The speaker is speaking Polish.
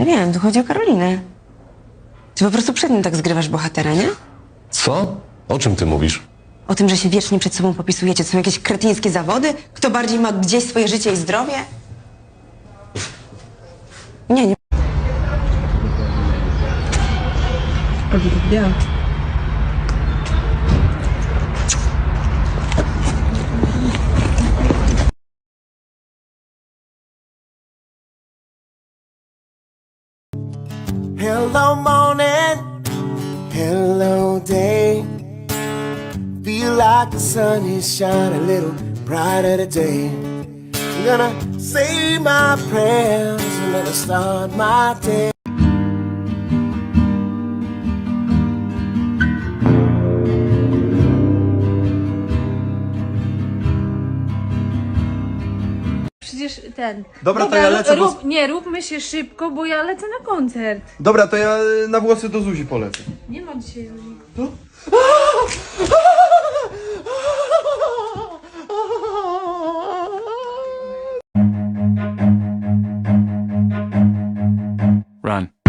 Ja wiem, tu chodzi o Karolinę. Ty po prostu przed nim tak zgrywasz bohatera, nie? Co? O czym ty mówisz? O tym, że się wiecznie przed sobą popisujecie. To są jakieś kretyńskie zawody? Kto bardziej ma gdzieś swoje życie i zdrowie? Nie, nie. Hello, morning. Hello, day. Feel like the sun is shining a little brighter today. I'm gonna say my prayers and I'll start my day. przecież ten. Dobra, to ja lecę nie, róbmy się szybko, bo ja lecę na koncert. Dobra, to ja e, na włosy do Zuzi polecę. Nie ma dzisiaj Zuzi. Run.